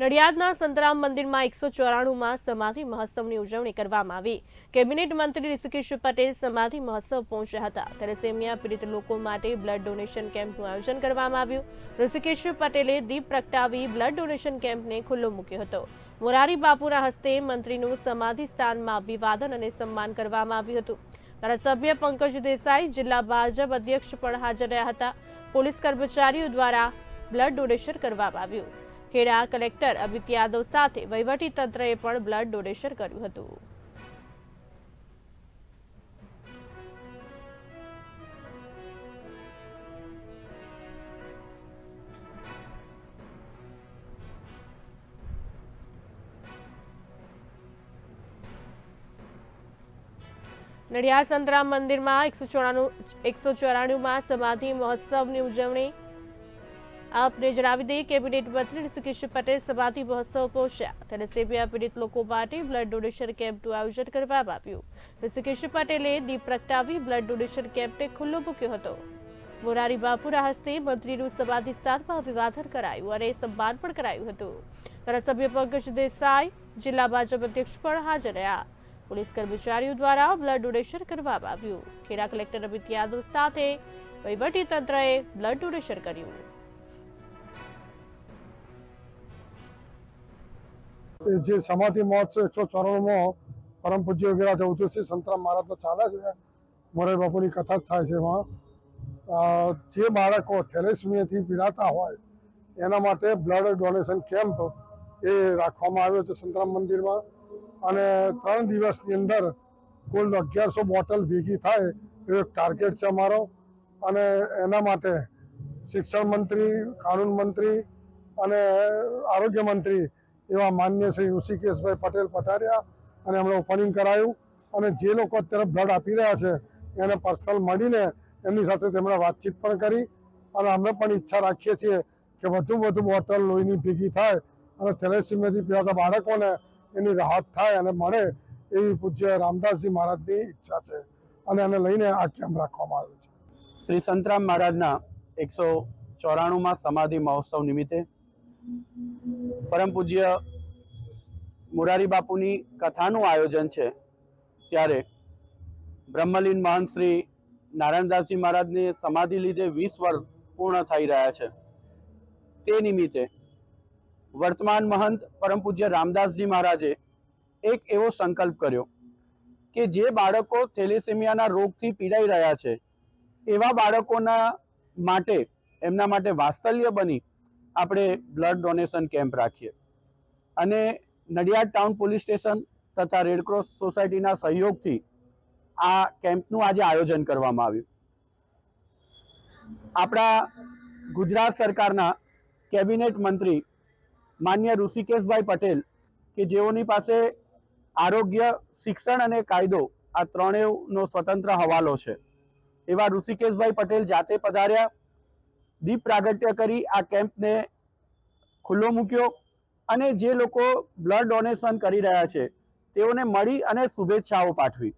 નડિયાદના સંતરામ મંદિરમાં એકસો ચોરાણુંમાં સમાધિ મહોત્સવની ઉજવણી કરવામાં આવી. કેબિનેટ મંત્રી ઋષિકેશ પટેલ સમાધિ મહોત્સવ પહોંચ્યા હતા. ત્યારે સેમિયા પીડિત લોકો માટે બ્લડ ડોનેશન કેમ્પનું આયોજન કરવામાં આવ્યું. ઋષિકેશ પટેલે દીપ પ્રગટાવી બ્લડ ડોનેશન કેમ્પને ખુલ્લો મૂક્યો હતો. મોરારી બાપુના હસ્તે મંત્રીનું સમાધિ સ્થાનમાં અભિવાદન અને સન્માન કરવામાં આવ્યું હતું. ધારાસભ્ય પંકજ દેસાઈ, જિલ્લા ભાજપ અધ્યક્ષ પણ હાજર રહ્યા હતા. પોલીસ કર્મચારીઓ દ્વારા બ્લડ ડોનેશન કરવામાં આવ્યું. ખેડા કલેક્ટર અમિત યાદવ સાથે વહીવટી તંત્રએ પણ બ્લડ ડોનેશન કર્યું હતું. નડિયાદ સંતરામ મંદિરમાં એકસો ચોરાણું એકસો ચોરાણુંમાં સમાધિ મહોત્સવની ઉજવણી આપને જણાવી દઈએ કેબિનેટ મંત્રી ઋષિકેશ પટેલ સમાધિ મહોત્સવ પહોંચ્યા ત્યારે સેમિયા પીડિત લોકો માટે બ્લડ ડોનેશન કેમ્પનું આયોજન કરવામાં આવ્યું. ઋષિકેશ પટેલે દીપ પ્રગટાવી બ્લડ ડોનેશન કેમ્પને ખુલ્લો મૂક્યો હતો. મોરારી બાપુરા હસ્તે મંત્રીનું સમાધિ સ્થાનમાં અભિવાદન કરાયું અને સન્માન પણ કરાયું હતું. ધારાસભ્ય પંકજ દેસાઈ, જિલ્લા ભાજપ અધ્યક્ષ પણ હાજર રહ્યા. પોલીસ કર્મચારીઓ દ્વારા બ્લડ ડોનેશન કરવામાં આવ્યું. ખેડા કલેક્ટર અમિત યાદવ સાથે વહીવટી તંત્રએ બ્લડ ડોનેશન કર્યું. જે સમાધિ મહોત્સવ એકસો ચોરાણુંમાં પરમ પૂજ્ય વગેરે છે સંતરામ મહારાજનો ચાલે છે. મોરે બાપુની કથા જ થાય છે એમાં. જે બાળકો થેલેસમિયાથી પીડાતા હોય, એના માટે બ્લડ ડોનેશન કેમ્પ એ રાખવામાં આવ્યો છે સંતરામ મંદિરમાં. અને ત્રણ દિવસની અંદર કુલ અગિયારસો બોટલ ભેગી થાય એવો એક ટાર્ગેટ છે અમારો. અને એના માટે શિક્ષણ મંત્રી, કાનૂન મંત્રી અને આરોગ્ય મંત્રી એવા માન્ય શ્રી ઋષિકેશભાઈ પટેલ પધાર્યા અને એમણે ઓપનિંગ કરાયું અને જે લોકો અત્યારે બ્લડ આપી રહ્યા છે, એને પર્સનલ મળીને એમની સાથે તેમણે વાતચીત પણ કરી અને અમે પણ ઈચ્છા રાખીએ છીએ કે વધુ વધુ બોટલ લોહીની ભેગી થાય અને થેલેસીમિયાથી પીવાતા બાળકોને એની રાહત થાય અને મળે એવી પૂજ્ય રામદાસજી મહારાજની ઈચ્છા છે અને એને લઈને આ કેમ્પ રાખવામાં આવ્યો છે. શ્રી સંતરામ મહારાજના એકસો ચોરાણુંમાં સમાધિ મહોત્સવ નિમિત્તે પરમ પૂજ્ય મુરારી બાપુની કથાનું આયોજન છે. ત્યારે બ્રહ્મલીન મહંત શ્રી નારાયણદાસજી મહારાજની સમાધિ લીધે વીસ વર્ષ પૂર્ણ થઈ રહ્યા છે. તે નિમિત્તે વર્તમાન મહંત પરમ પૂજ્ય રામદાસજી મહારાજે એક એવો સંકલ્પ કર્યો કે જે બાળકો થેલેસેમિયાના રોગથી પીડાઈ રહ્યા છે, એવા બાળકોના માટે, એમના માટે વાત્સલ્ય બની આપણે બ્લડ ડોનેશન કેમ્પ રાખીએ. અને નડિયાદ ટાઉન પોલીસ સ્ટેશન તથા રેડક્રોસ સોસાયટીના સહયોગથી આ કેમ્પનું આજે આયોજન કરવામાં આવ્યું. આપણા ગુજરાત સરકારના કેબિનેટ મંત્રી માન્ય ઋષિકેશભાઈ પટેલ કે જેઓની પાસે આરોગ્ય, શિક્ષણ અને કાયદો આ ત્રણેયનો સ્વતંત્ર હવાલો છે. એવા ઋષિકેશભાઈ પટેલ જાતે પધાર્યા. દીપ પ્રાગટ્ય કરી આ કેમ્પને ખુલ્લો મૂક્યો અને જે લોકો બ્લડ ડોનેશન કરી રહ્યા છે તેઓને મળી અને શુભેચ્છાઓ પાઠવી.